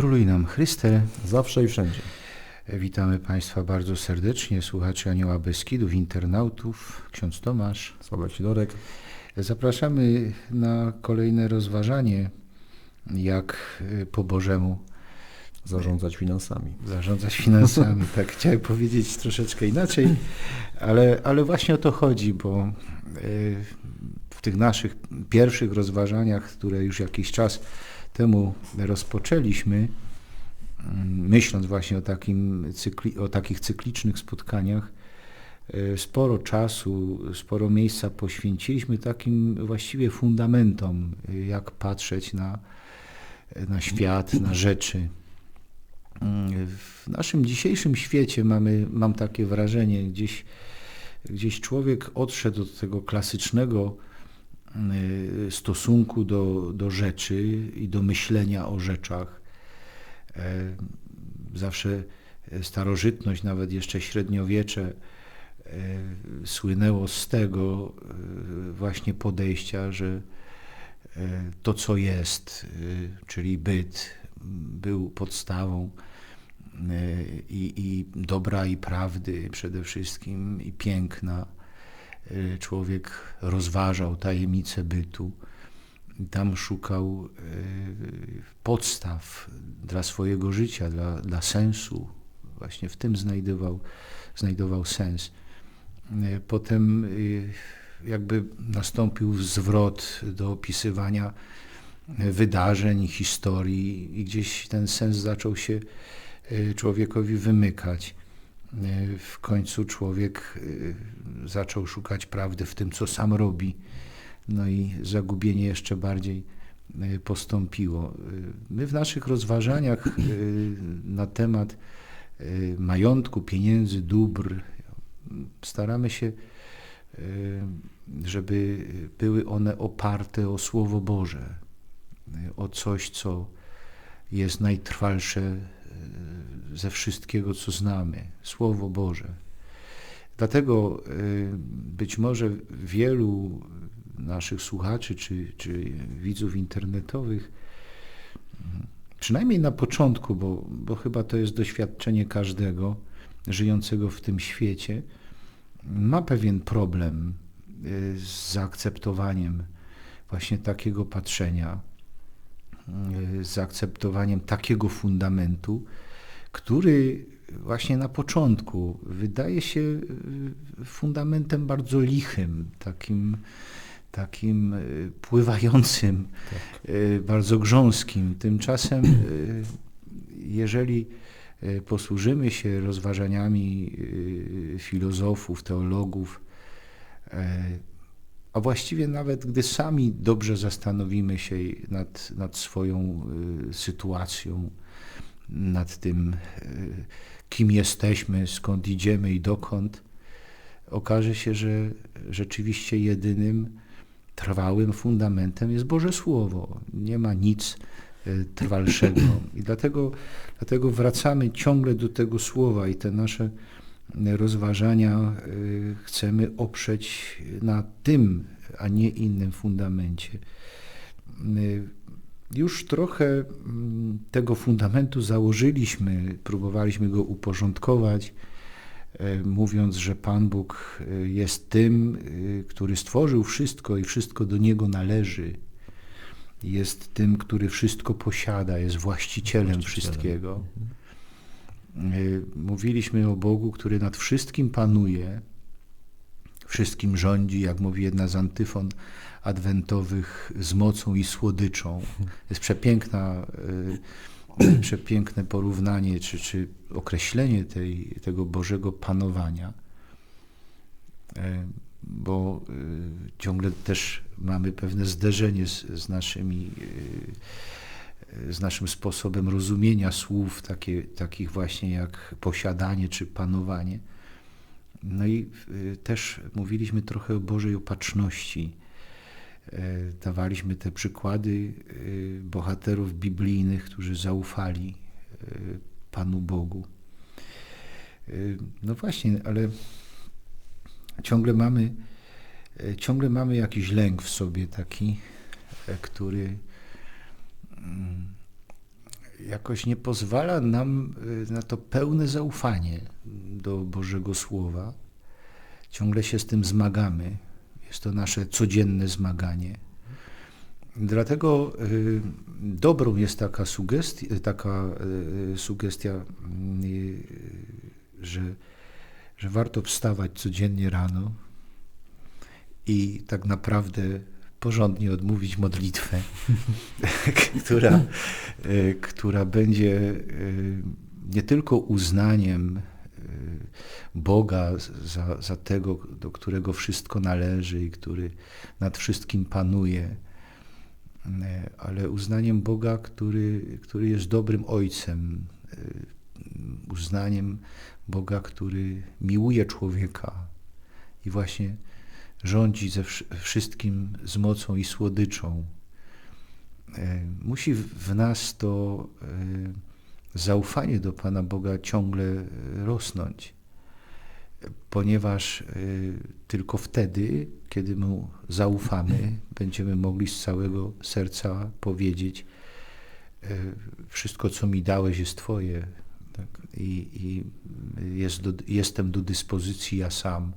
Króluj nam Chryste. Zawsze i wszędzie. Witamy Państwa bardzo serdecznie, słuchaczy Anioła Beskidów, internautów, ksiądz Tomasz. Sławek Sidorek. Zapraszamy na kolejne rozważanie, jak y, po Bożemu Zarządzać finansami. zarządzać finansami. tak chciałem powiedzieć troszeczkę inaczej, ale, ale właśnie o to chodzi, bo y, w tych naszych pierwszych rozważaniach, które już jakiś czas temu rozpoczęliśmy, mm, myśląc właśnie o, takim cykli, o takich cyklicznych spotkaniach, y, sporo czasu, sporo miejsca poświęciliśmy takim właściwie fundamentom, y, jak patrzeć na, na świat, na rzeczy. Mm, W naszym dzisiejszym świecie mamy, mam takie wrażenie, gdzieś, gdzieś człowiek odszedł od tego klasycznego stosunku do, do rzeczy i do myślenia o rzeczach. E, Zawsze starożytność, nawet jeszcze średniowiecze, e, słynęło z tego e, właśnie podejścia, że to, co jest, czyli byt, był podstawą i, i dobra i prawdy przede wszystkim i piękna. E, Człowiek rozważał tajemnice bytu tam szukał e, podstaw dla swojego życia, dla, dla sensu. Właśnie w tym znajdował, znajdował sens. E, Potem jakby nastąpił zwrot do opisywania wydarzeń, historii i gdzieś ten sens zaczął się y, człowiekowi wymykać. Y, W końcu człowiek y, zaczął szukać prawdy w tym, co sam robi. No i zagubienie jeszcze bardziej y, postąpiło. My w naszych rozważaniach na temat majątku, pieniędzy, dóbr staramy się, żeby były one oparte o Słowo Boże o coś, co jest najtrwalsze ze wszystkiego, co znamy Słowo Boże. Dlatego e, być może wielu naszych słuchaczy czy, czy widzów internetowych, przynajmniej na początku, bo, bo chyba to jest doświadczenie każdego żyjącego w tym świecie, ma pewien problem e, z zaakceptowaniem właśnie takiego patrzenia z zaakceptowaniem takiego fundamentu, który właśnie na początku wydaje się y, fundamentem bardzo lichym, takim, takim y, pływającym, y, bardzo grząskim. Tymczasem, jeżeli posłużymy się rozważaniami filozofów, teologów, e, a właściwie nawet gdy sami dobrze zastanowimy się nad, nad swoją sytuacją, nad tym, y, kim jesteśmy, skąd idziemy i dokąd, okaże się, że rzeczywiście jedynym trwałym fundamentem jest Boże Słowo. Nie ma nic y, trwalszego. I dlatego, dlatego wracamy ciągle do tego Słowa i te nasze rozważania y, chcemy oprzeć na tym, a nie innym fundamencie. Już trochę mm, tego fundamentu założyliśmy, próbowaliśmy go uporządkować, y, mówiąc, że Pan Bóg y, jest tym, y, który stworzył wszystko i wszystko do Niego należy. Jest tym, który wszystko posiada, jest właścicielem, Właścicielem. wszystkiego. Mówiliśmy o Bogu, który nad wszystkim panuje, wszystkim rządzi, jak mówi jedna z antyfon adwentowych, z mocą i słodyczą. Jest przepiękna, y, przepiękne porównanie, czy, czy określenie tej, tego Bożego panowania, Y, bo y, ciągle też mamy pewne zderzenie z, z naszymi y, z naszym sposobem rozumienia słów, takie, takich właśnie jak posiadanie czy panowanie. No i też mówiliśmy trochę o Bożej opatrzności. E, Dawaliśmy te przykłady y, bohaterów biblijnych, którzy zaufali y, Panu Bogu. No właśnie, ale ciągle mamy, e, ciągle mamy jakiś lęk w sobie taki, e, który mm, jakoś nie pozwala nam na to pełne zaufanie do Bożego Słowa. Ciągle się z tym zmagamy. Jest to nasze codzienne zmaganie. Dlatego y, dobrą jest taka sugestia, taka y, sugestia y, że, że warto wstawać codziennie rano i tak naprawdę porządnie odmówić modlitwę, która, która będzie nie tylko uznaniem Boga za, za tego, do którego wszystko należy i który nad wszystkim panuje, ale uznaniem Boga, który, który jest dobrym Ojcem, uznaniem Boga, który miłuje człowieka i właśnie rządzi ze wszystkim z mocą i słodyczą. Musi w nas to zaufanie do Pana Boga ciągle rosnąć, ponieważ tylko wtedy, kiedy Mu zaufamy, będziemy mogli z całego serca powiedzieć: Wszystko, co mi dałeś, jest Twoje. Tak? I, i jest do, jestem do dyspozycji ja sam.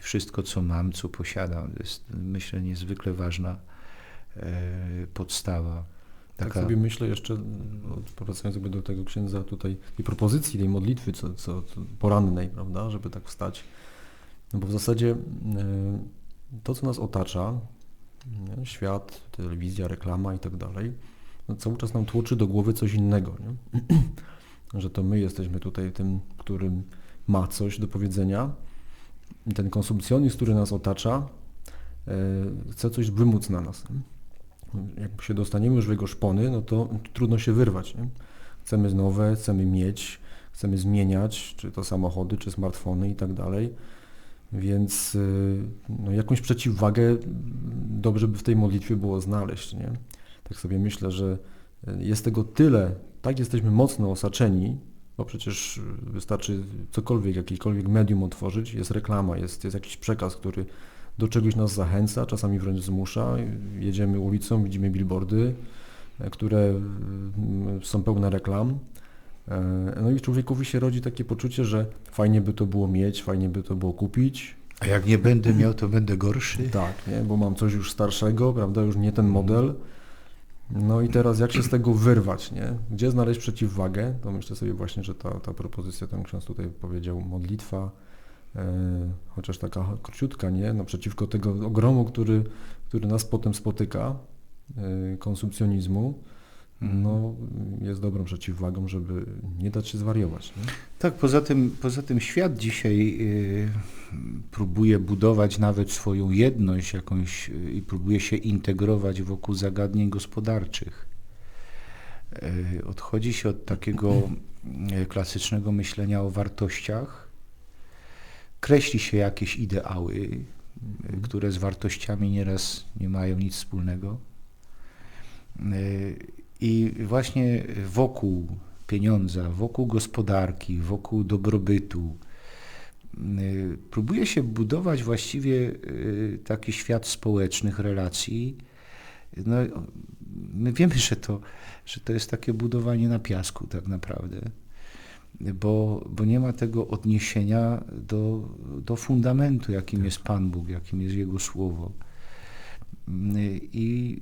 Wszystko, co mam, co posiadam, jest, myślę, niezwykle ważna e, podstawa. Taka... Tak sobie myślę jeszcze, no, powracając jakby do tego księdza tutaj, tej propozycji, tej modlitwy co, co, porannej, prawda, żeby tak wstać. No bo w zasadzie e, to, co nas otacza, nie? świat, telewizja, reklama i tak dalej, no cały czas nam tłoczy do głowy coś innego. Nie? że to my jesteśmy tutaj tym, którym ma coś do powiedzenia. I ten konsumpcjonizm, który nas otacza, e, chce coś wymóc na nas. Jak się dostaniemy już w jego szpony, no to trudno się wyrwać. Nie? Chcemy nowe, chcemy mieć, chcemy zmieniać, czy to samochody, czy smartfony i tak dalej. Więc e, no, jakąś przeciwwagę dobrze by w tej modlitwie było znaleźć. Nie? Tak sobie myślę, że jest tego tyle tak jesteśmy mocno osaczeni, bo przecież wystarczy cokolwiek, jakikolwiek medium otworzyć, jest reklama, jest, jest jakiś przekaz, który do czegoś nas zachęca, czasami wręcz zmusza. Jedziemy ulicą, widzimy billboardy, e, które mm, są pełne reklam. E, no i człowiekowi się rodzi takie poczucie, że fajnie by to było mieć, fajnie by to było kupić. A jak nie będę miał, to będę gorszy? Tak, nie? bo mam coś już starszego, prawda, już nie ten model. No i teraz jak się z tego wyrwać, nie? Gdzie znaleźć przeciwwagę? To myślę sobie właśnie, że ta, ta propozycja, ten ksiądz tutaj powiedział, modlitwa, e, chociaż taka króciutka, nie? Naprzeciwko tego ogromu, który, który nas potem spotyka, e, konsumpcjonizmu, no, jest dobrą przeciwwagą, żeby nie dać się zwariować. Nie? Tak, poza tym, poza tym świat dzisiaj y, próbuje budować nawet swoją jedność jakąś i próbuje się integrować wokół zagadnień gospodarczych. Odchodzi się od takiego klasycznego myślenia o wartościach, kreśli się jakieś ideały, które z wartościami nieraz nie mają nic wspólnego i właśnie wokół pieniądza, wokół gospodarki, wokół dobrobytu y, próbuje się budować właściwie y, taki świat społecznych relacji. No, my wiemy, że to, że to jest takie budowanie na piasku tak naprawdę, bo, bo nie ma tego odniesienia do, do fundamentu, jakim jest Pan Bóg, jakim jest Jego Słowo. I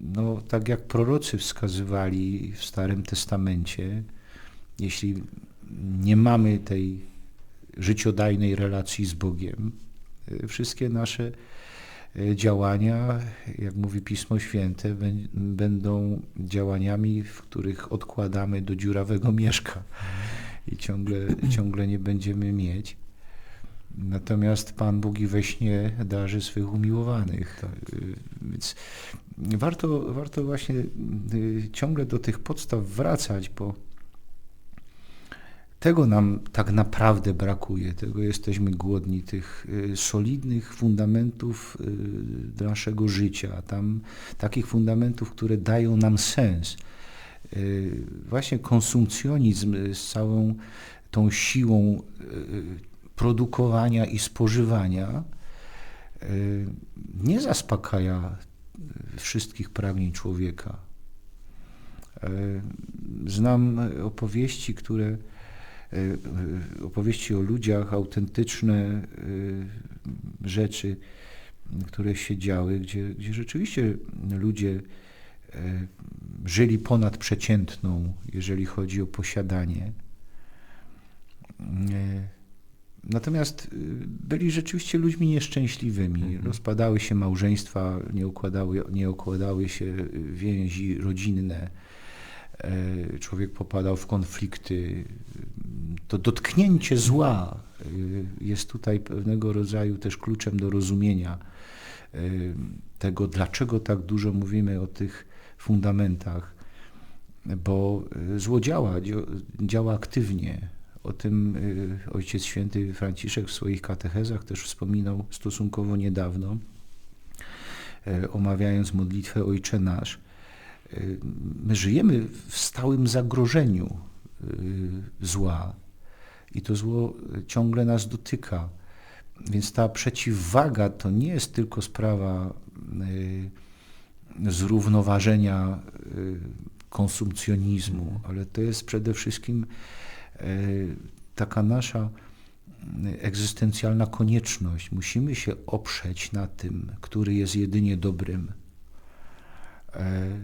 no, tak jak prorocy wskazywali w Starym Testamencie, jeśli nie mamy tej życiodajnej relacji z Bogiem, wszystkie nasze działania, jak mówi Pismo Święte, będą działaniami, w których odkładamy do dziurawego mieszka i ciągle, ciągle nie będziemy mieć. Natomiast Pan Bóg i we śnie darzy swych umiłowanych. Tak. Y, więc warto, warto właśnie y, ciągle do tych podstaw wracać, bo tego nam tak naprawdę brakuje, tego jesteśmy głodni, tych y, solidnych fundamentów naszego życia, tam takich fundamentów, które dają nam sens. Właśnie konsumpcjonizm z całą tą siłą produkowania i spożywania y, nie zaspokaja wszystkich pragnień człowieka. Znam opowieści, które opowieści o ludziach, autentyczne e, rzeczy, które się działy, gdzie, gdzie rzeczywiście ludzie żyli ponad przeciętną, jeżeli chodzi o posiadanie. Natomiast y, byli rzeczywiście ludźmi nieszczęśliwymi. Mhm. Rozpadały się małżeństwa, nie układały, nie układały się y, więzi rodzinne. E, Człowiek popadał w konflikty. To dotknięcie zła y, jest tutaj pewnego rodzaju też kluczem do rozumienia y, tego, dlaczego tak dużo mówimy o tych fundamentach. Bo zło działa, działa aktywnie. O tym Ojciec Święty Franciszek w swoich katechezach też wspominał stosunkowo niedawno, e, omawiając modlitwę Ojcze Nasz. Y, My żyjemy w stałym zagrożeniu y, zła i to zło ciągle nas dotyka. Więc ta przeciwwaga to nie jest tylko sprawa y, zrównoważenia konsumpcjonizmu, ale to jest przede wszystkim taka nasza egzystencjalna konieczność. Musimy się oprzeć na tym, który jest jedynie dobrym. E,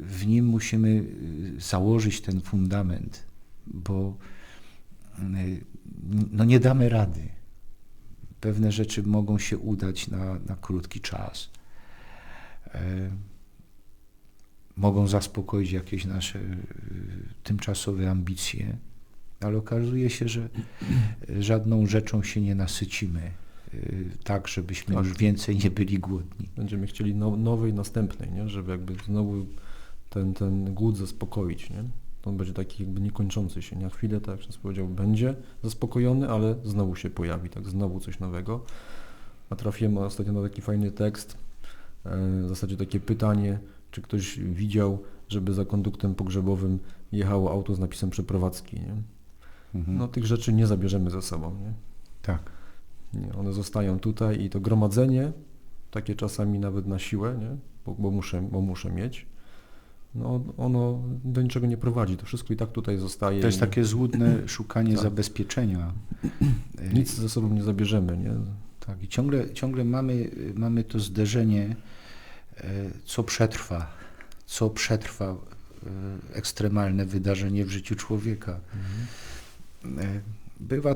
W nim musimy y, założyć ten fundament, bo y, no nie damy rady. Pewne rzeczy mogą się udać na, na krótki czas. E, Mogą zaspokoić jakieś nasze tymczasowe ambicje, ale okazuje się, że żadną rzeczą się nie nasycimy, tak żebyśmy już więcej nie byli głodni. Będziemy chcieli now, nowej, następnej, nie? żeby jakby znowu ten, ten głód zaspokoić. Nie? On będzie taki jakby niekończący się. Na chwilę, tak jak Ksiądz powiedział, będzie zaspokojony, ale znowu się pojawi, tak znowu coś nowego. A trafiłem ostatnio na taki fajny tekst, e, w zasadzie takie pytanie, czy ktoś widział, żeby za konduktem pogrzebowym jechało auto z napisem przeprowadzki. Nie? Mhm. No tych rzeczy nie zabierzemy ze sobą. Nie? tak. Nie, one zostają tutaj i to gromadzenie, takie czasami nawet na siłę, nie? Bo, bo, muszę, bo muszę mieć, no ono do niczego nie prowadzi. To wszystko i tak tutaj zostaje. To jest i takie złudne szukanie Tak. zabezpieczenia. Y, Nic ze sobą nie zabierzemy, nie? Tak, i ciągle, ciągle mamy, mamy to zderzenie, e, co przetrwa, co przetrwa e, ekstremalne wydarzenie w życiu człowieka. E, Bywa,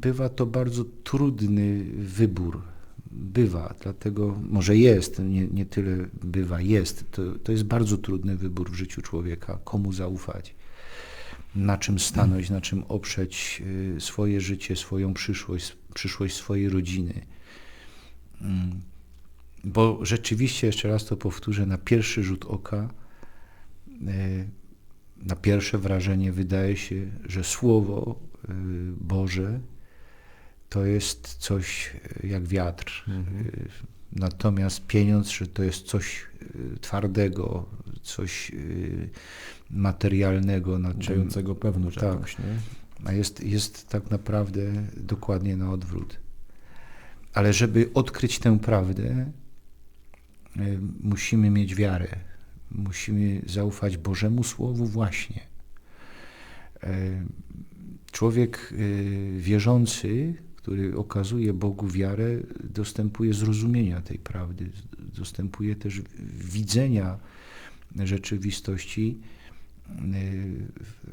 bywa to bardzo trudny wybór. Bywa, dlatego może jest, nie, nie tyle bywa, jest. To, to jest bardzo trudny wybór w życiu człowieka, komu zaufać, na czym stanąć, na czym oprzeć y, swoje życie, swoją przyszłość, przyszłość swojej rodziny. Mm. Bo rzeczywiście, jeszcze raz to powtórzę, na pierwszy rzut oka, y, na pierwsze wrażenie wydaje się, że Słowo Boże to jest coś y, jak wiatr. Mhm. Y, Natomiast pieniądz, że to jest coś y, twardego, coś y, materialnego, Dającego pewność tak. jakąś, nie? a jest, jest tak naprawdę dokładnie na odwrót. Ale żeby odkryć tę prawdę, y, musimy mieć wiarę. Musimy zaufać Bożemu Słowu właśnie. Człowiek y, wierzący, który okazuje Bogu wiarę, dostępuje zrozumienia tej prawdy, dostępuje też widzenia rzeczywistości y,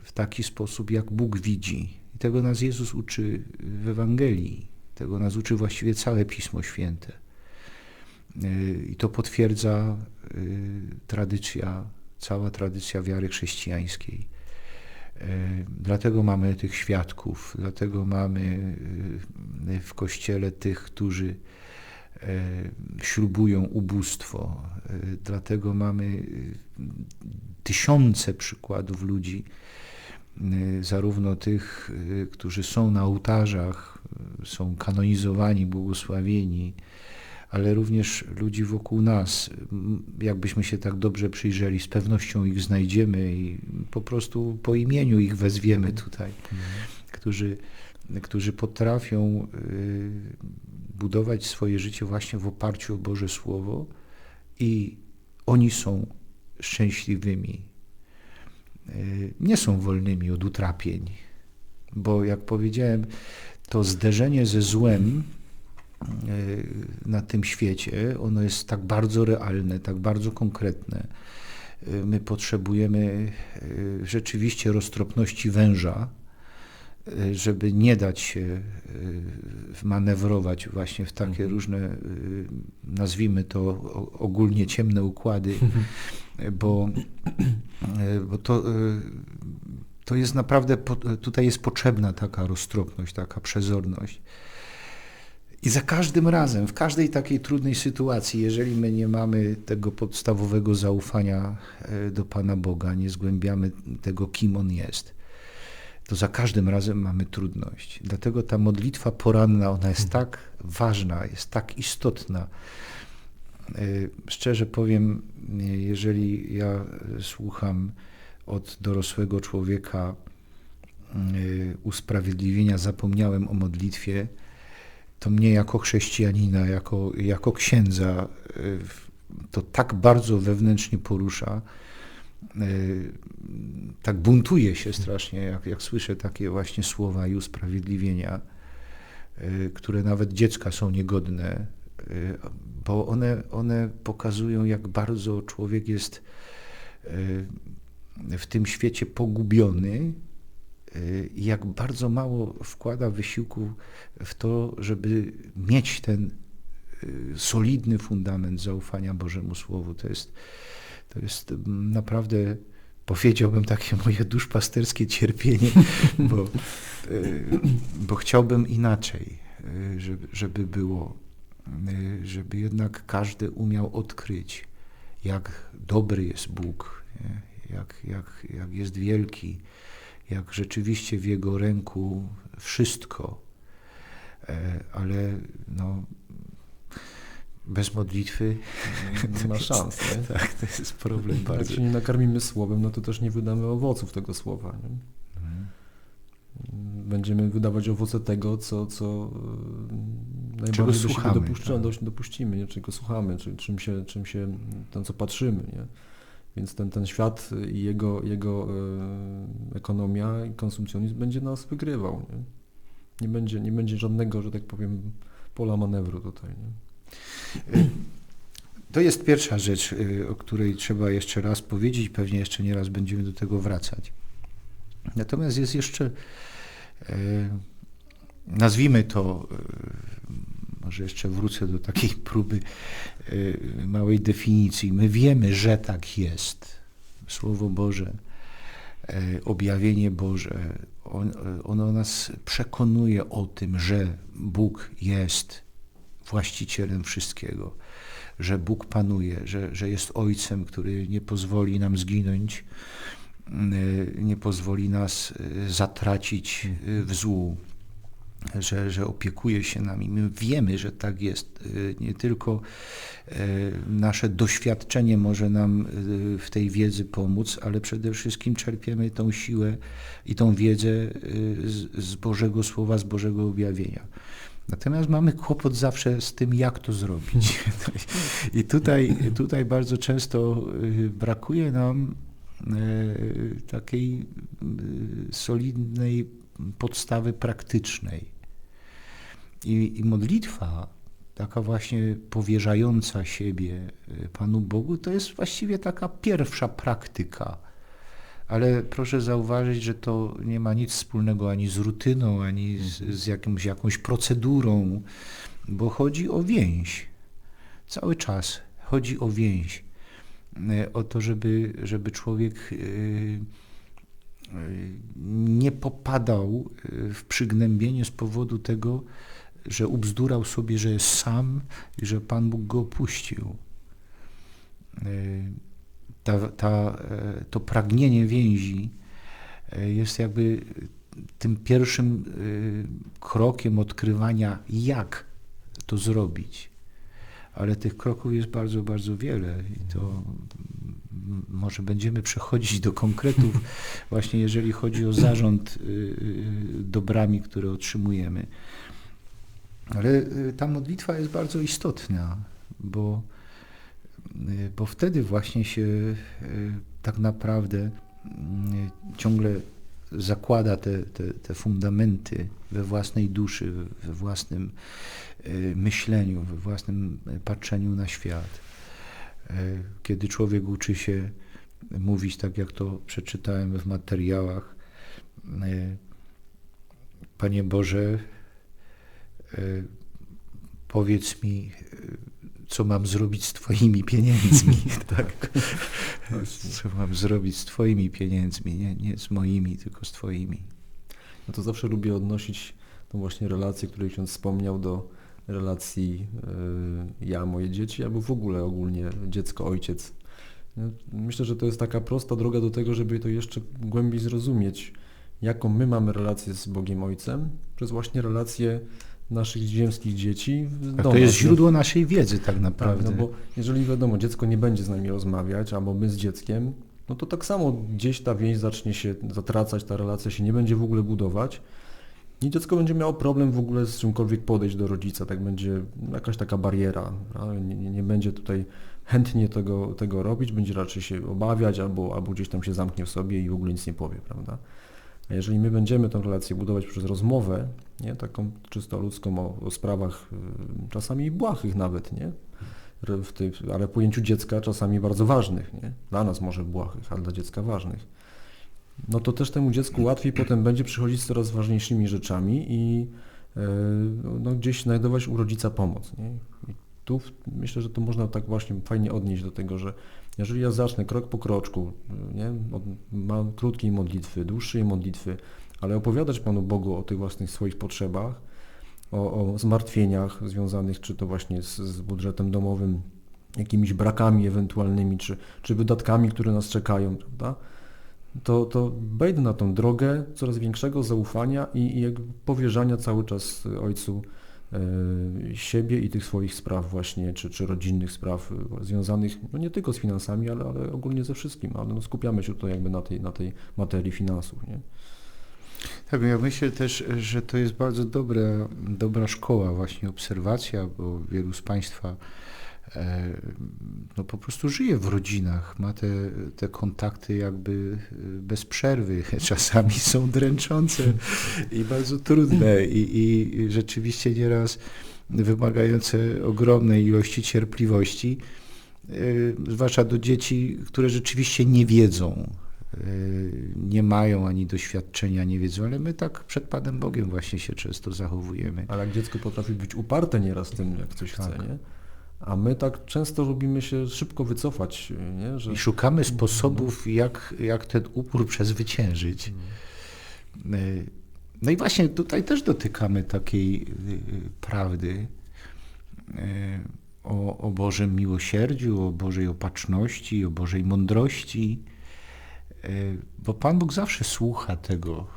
w taki sposób, jak Bóg widzi. I tego nas Jezus uczy w Ewangelii. Tego nas uczy właściwie całe Pismo Święte. Y, I to potwierdza tradycja, cała tradycja wiary chrześcijańskiej. Y, Dlatego mamy tych świadków, dlatego mamy y, w Kościele tych, którzy y, ślubują ubóstwo. Dlatego mamy tysiące przykładów ludzi, zarówno tych, którzy są na ołtarzach, są kanonizowani, błogosławieni, ale również ludzi wokół nas. Jakbyśmy się tak dobrze przyjrzeli, z pewnością ich znajdziemy i po prostu po imieniu ich wezwiemy tutaj, którzy, którzy potrafią y, budować swoje życie właśnie w oparciu o Boże Słowo i oni są szczęśliwymi. nie są wolnymi od utrapień, bo jak powiedziałem, to zderzenie ze złem na tym świecie, ono jest tak bardzo realne, tak bardzo konkretne. My potrzebujemy rzeczywiście roztropności węża, żeby nie dać się manewrować właśnie w takie Mhm. różne, nazwijmy to ogólnie ciemne układy, bo, bo to, to jest naprawdę, tutaj jest potrzebna taka roztropność, taka przezorność. I za każdym razem, w każdej takiej trudnej sytuacji, jeżeli my nie mamy tego podstawowego zaufania do Pana Boga, nie zgłębiamy tego, kim On jest, to za każdym razem mamy trudność. Dlatego ta modlitwa poranna, ona jest tak ważna, jest tak istotna. Szczerze powiem, jeżeli ja słucham od dorosłego człowieka usprawiedliwienia, zapomniałem o modlitwie, to mnie jako chrześcijanina, jako, jako księdza to tak bardzo wewnętrznie porusza, tak buntuje się strasznie, jak, jak słyszę takie właśnie słowa i usprawiedliwienia, które nawet dziecka są niegodne, bo one, one pokazują, jak bardzo człowiek jest w tym świecie pogubiony jak bardzo mało wkłada wysiłku w to, żeby mieć ten solidny fundament zaufania Bożemu Słowu. To jest, to jest naprawdę, powiedziałbym, takie moje duszpasterskie cierpienie, bo, bo chciałbym inaczej, żeby, żeby było, żeby jednak każdy umiał odkryć, jak dobry jest Bóg, jak, jak, jak jest wielki, jak rzeczywiście w Jego ręku wszystko, ale no, bez modlitwy nie ma szans. Nie? Tak, to jest problem bardzo. Jak się nie nakarmimy słowem, no to też nie wydamy owoców tego słowa. Nie? Będziemy wydawać owoce tego, co, co najbardziej do siebie słuchamy, dopuszczamy, tak. dopuścimy, nie? czego słuchamy, czy, czym się, czym się, to co patrzymy. Nie? Więc ten, ten świat i jego, jego e, ekonomia i konsumpcjonizm będzie nas wygrywał. Nie? Nie, będzie, nie będzie żadnego, że tak powiem, pola manewru tutaj. Nie? To jest pierwsza rzecz, o której trzeba jeszcze raz powiedzieć, pewnie jeszcze nie raz będziemy do tego wracać. Natomiast jest jeszcze, nazwijmy to, może jeszcze wrócę do takiej próby małej definicji. My wiemy, że tak jest. Słowo Boże, objawienie Boże, on, ono nas przekonuje o tym, że Bóg jest właścicielem wszystkiego, że Bóg panuje, że, że jest Ojcem, który nie pozwoli nam zginąć, nie pozwoli nas zatracić w złu, że, że opiekuje się nami. My wiemy, że tak jest. Nie tylko nasze doświadczenie może nam w tej wiedzy pomóc, ale przede wszystkim czerpiemy tą siłę i tą wiedzę z, z Bożego Słowa, z Bożego objawienia. Natomiast mamy kłopot zawsze z tym, jak to zrobić. I tutaj, tutaj bardzo często brakuje nam takiej solidnej podstawy praktycznej. I, I, modlitwa, taka właśnie powierzająca siebie Panu Bogu, to jest właściwie taka pierwsza praktyka. Ale proszę zauważyć, że to nie ma nic wspólnego ani z rutyną, ani z, z jakimś, jakąś procedurą, bo chodzi o więź. Cały czas chodzi o więź. O to, żeby, żeby człowiek nie popadał w przygnębienie z powodu tego, że ubzdurał sobie, że jest sam i że Pan Bóg go opuścił. Ta, ta, to pragnienie więzi jest jakby tym pierwszym krokiem odkrywania, jak to zrobić. Ale tych kroków jest bardzo, bardzo wiele i to może będziemy przechodzić do konkretów właśnie jeżeli chodzi o zarząd dobrami, które otrzymujemy. Ale ta modlitwa jest bardzo istotna, bo, bo wtedy właśnie się tak naprawdę ciągle zakłada te, te, te fundamenty we własnej duszy, we własnym y, myśleniu, we własnym patrzeniu na świat. Y, Kiedy człowiek uczy się mówić tak, jak to przeczytałem w materiałach, y, Panie Boże, y, powiedz mi, co mam zrobić z Twoimi pieniędzmi, tak? Co mam zrobić z Twoimi pieniędzmi, nie, nie z moimi, tylko z Twoimi. No to zawsze lubię odnosić tą właśnie relację, której ksiądz wspomniał, do relacji y, ja, moje dzieci, albo w ogóle ogólnie dziecko, ojciec. No, Myślę, że to jest taka prosta droga do tego, żeby to jeszcze głębiej zrozumieć, jaką my mamy relację z Bogiem Ojcem, przez właśnie relację naszych ziemskich dzieci do to jest źródło naszej wiedzy tak Tak, naprawdę. no bo jeżeli wiadomo, dziecko nie będzie z nami rozmawiać, albo my z dzieckiem, no to tak samo gdzieś ta więź zacznie się zatracać, ta relacja się nie będzie w ogóle budować i dziecko będzie miało problem w ogóle z czymkolwiek podejść do rodzica, tak będzie jakaś taka bariera, nie, nie, będzie tutaj chętnie tego, tego robić, będzie raczej się obawiać albo, albo gdzieś tam się zamknie w sobie i w ogóle nic nie powie, prawda? A jeżeli my będziemy tę relację budować przez rozmowę, nie, taką czysto ludzką o, o sprawach y, czasami błahych nawet, nie? W tej, ale w pojęciu dziecka czasami bardzo ważnych, nie? Dla nas może błahych, ale dla dziecka ważnych. No to też temu dziecku łatwiej potem będzie przychodzić z coraz ważniejszymi rzeczami i e, no, gdzieś znajdować u rodzica pomoc. Nie? I tu myślę, że to można tak właśnie fajnie odnieść do tego, że jeżeli ja zacznę krok po kroczku, nie? Od ma krótkiej modlitwy, dłuższej modlitwy, ale opowiadać Panu Bogu o tych własnych swoich potrzebach, o, o zmartwieniach związanych czy to właśnie z, z budżetem domowym, jakimiś brakami ewentualnymi, czy, czy wydatkami, które nas czekają, prawda? To, to wejdę na tą drogę coraz większego zaufania i, i powierzania cały czas Ojcu e, siebie i tych swoich spraw właśnie, czy, czy rodzinnych spraw e, związanych no nie tylko z finansami, ale, ale ogólnie ze wszystkim, ale no skupiamy się tutaj jakby na tej, na tej materii finansów, nie? Tak, ja myślę też, że to jest bardzo dobra, dobra szkoła, właśnie obserwacja, bo wielu z Państwa no, po prostu żyje w rodzinach, ma te, te kontakty jakby e, bez przerwy. Czasami są dręczące i bardzo trudne i, i rzeczywiście nieraz wymagające ogromnej ilości cierpliwości, e, zwłaszcza do dzieci, które rzeczywiście nie wiedzą, e, nie mają ani doświadczenia, nie wiedzą, ale my tak przed Panem Bogiem właśnie się często zachowujemy. Ale jak dziecko potrafi być uparte nieraz tym, jak coś Tak. chce, nie? A my tak często lubimy się szybko wycofać, nie? Że I szukamy sposobów, jak, jak ten upór przezwyciężyć. E, No i właśnie tutaj też dotykamy takiej y, prawdy e, o, o Bożym miłosierdziu, o Bożej opatrzności, o Bożej mądrości, e, bo Pan Bóg zawsze słucha tego,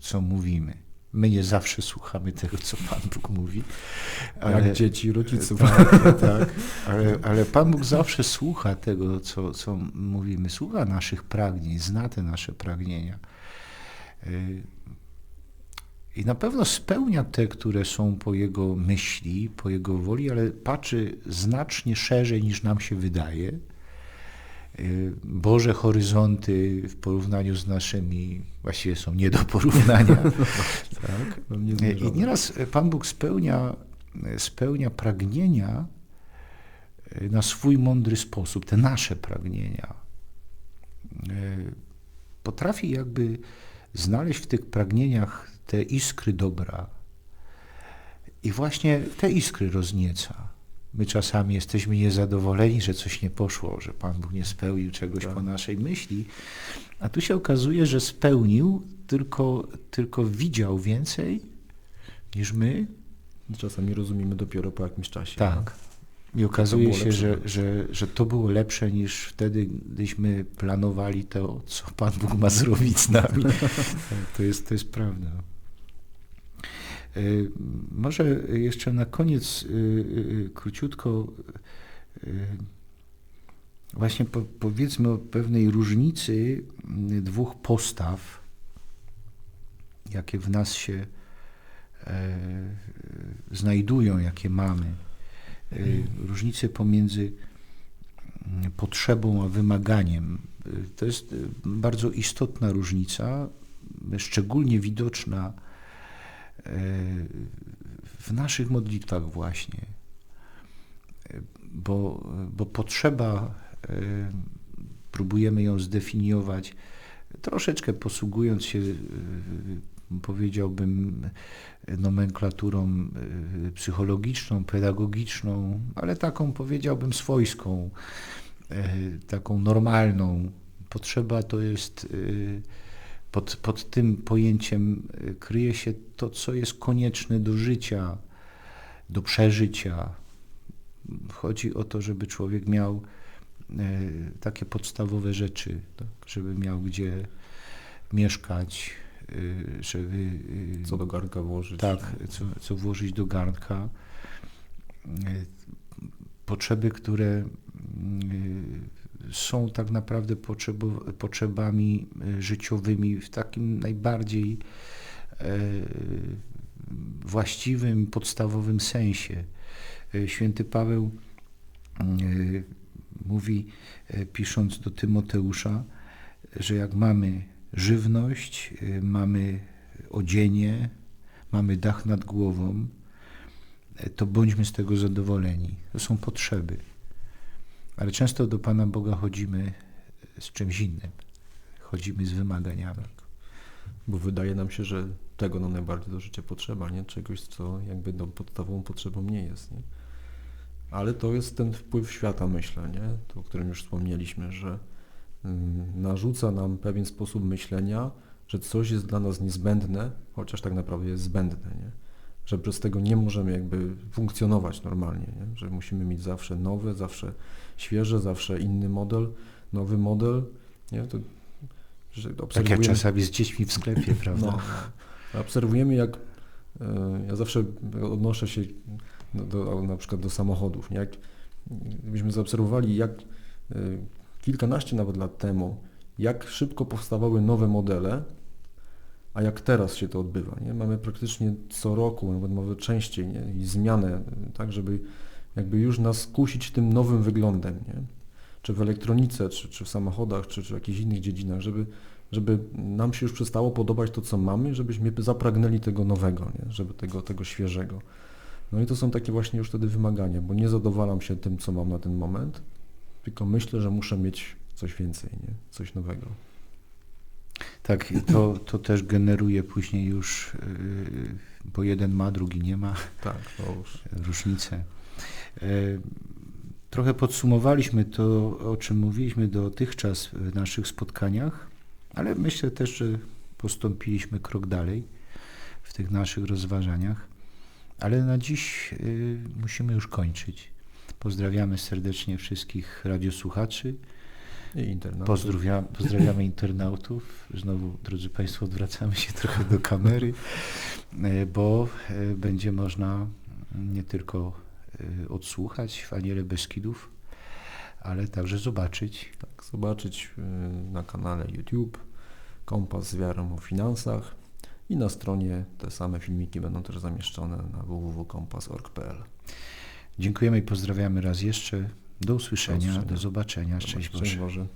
co mówimy. My nie zawsze słuchamy tego, co Pan Bóg mówi. jak dzieci rodziców. Tak, tak. Ale, ale Pan Bóg zawsze słucha tego, co, co mówimy. Słucha naszych pragnień, zna te nasze pragnienia. Y, I na pewno spełnia te, które są po Jego myśli, po Jego woli, ale patrzy znacznie szerzej niż nam się wydaje. Y, Boże horyzonty w porównaniu z naszymi właściwie są nie do porównania. tak? No, nie I zmierzamy. nieraz Pan Bóg spełnia, spełnia pragnienia e, na swój mądry sposób, te nasze pragnienia. Potrafi jakby znaleźć w tych pragnieniach te iskry dobra i właśnie te iskry roznieca. My czasami jesteśmy niezadowoleni, że coś nie poszło, że Pan Bóg nie spełnił czegoś Tak. po naszej myśli, a tu się okazuje, że spełnił, tylko, tylko widział więcej niż my. Czasami rozumiemy dopiero po jakimś czasie. Tak. I okazuje się, że, że, że to było lepsze niż wtedy, gdyśmy planowali to, co Pan Bóg ma zrobić z nami. Tak, to, jest, to jest prawda. Y, Może jeszcze na koniec y, y, króciutko właśnie po, powiedzmy o pewnej różnicy dwóch postaw, jakie w nas się e, znajdują, jakie mamy. Różnicy pomiędzy mm, potrzebą a wymaganiem to jest bardzo istotna różnica, szczególnie widoczna w naszych modlitwach właśnie, bo, bo potrzeba, y, próbujemy ją zdefiniować, troszeczkę posługując się, y, powiedziałbym, nomenklaturą psychologiczną, pedagogiczną, ale taką powiedziałbym swojską, taką normalną. Potrzeba to jest, pod, pod tym pojęciem y, kryje się to, co jest konieczne do życia, do przeżycia. Chodzi o to, żeby człowiek miał y, takie podstawowe rzeczy, tak, żeby miał gdzie mieszkać, y, żeby Co do garnka włożyć. tak, co, co włożyć do garnka. Potrzeby, które są tak naprawdę potrzebami y, życiowymi w takim najbardziej e, właściwym, podstawowym sensie. Y, Święty Paweł mówi, pisząc do Tymoteusza, że jak mamy żywność, mamy odzienie, mamy dach nad głową, e, to bądźmy z tego zadowoleni. To są potrzeby. Ale często do Pana Boga chodzimy z czymś innym. Chodzimy z wymaganiami. Bo wydaje nam się, że tego nam najbardziej do życia potrzeba, nie? Czegoś, co jakby no, podstawową potrzebą nie jest, nie? Ale to jest ten wpływ świata, myślę, nie? To, o którym już wspomnieliśmy, że mm, narzuca nam pewien sposób myślenia, że coś jest dla nas niezbędne, chociaż tak naprawdę jest zbędne, nie? Że bez tego nie możemy jakby funkcjonować normalnie, nie? Że musimy mieć zawsze nowe, zawsze świeże, zawsze inny model, nowy model, nie? To, że Tak jak obserwujemy- czasami z dziećmi w sklepie, prawda? no. Obserwujemy jak, e, ja zawsze odnoszę się do, do, na przykład do samochodów, nie? jak byśmy zaobserwowali jak e, kilkanaście nawet lat temu, jak szybko powstawały nowe modele, a jak teraz się to odbywa. Nie? Mamy praktycznie co roku, nawet może częściej, nie? i zmianę, tak żeby jakby już nas kusić tym nowym wyglądem, nie? czy w elektronice, czy, czy w samochodach, czy, czy w jakichś innych dziedzinach, żeby żeby nam się już przestało podobać to, co mamy, żebyśmy zapragnęli tego nowego, nie? żeby tego, tego świeżego. No i to są takie właśnie już wtedy wymagania, bo nie zadowalam się tym, co mam na ten moment, tylko myślę, że muszę mieć coś więcej, nie? coś nowego. Tak, i to, to też generuje później już, yy, bo jeden ma, drugi nie ma, Tak, to już. różnice. E, Trochę podsumowaliśmy to, o czym mówiliśmy dotychczas w naszych spotkaniach, ale myślę też, że postąpiliśmy krok dalej w tych naszych rozważaniach. Ale na dziś y, musimy już kończyć. Pozdrawiamy serdecznie wszystkich radiosłuchaczy. I internet. Pozdrowia, pozdrawiamy internautów. Znowu, drodzy Państwo, odwracamy się trochę do kamery, e, bo e, będzie można nie tylko e, odsłuchać w Aniele Beskidów, ale także zobaczyć. Tak, zobaczyć y, na kanale YouTube Kompas z wiarą o finansach i na stronie te same filmiki będą też zamieszczone na www.kompas.org.pl. Dziękujemy i pozdrawiamy raz jeszcze. Do usłyszenia, Do usłyszenia. do zobaczenia. Szczęść Boże. Boże.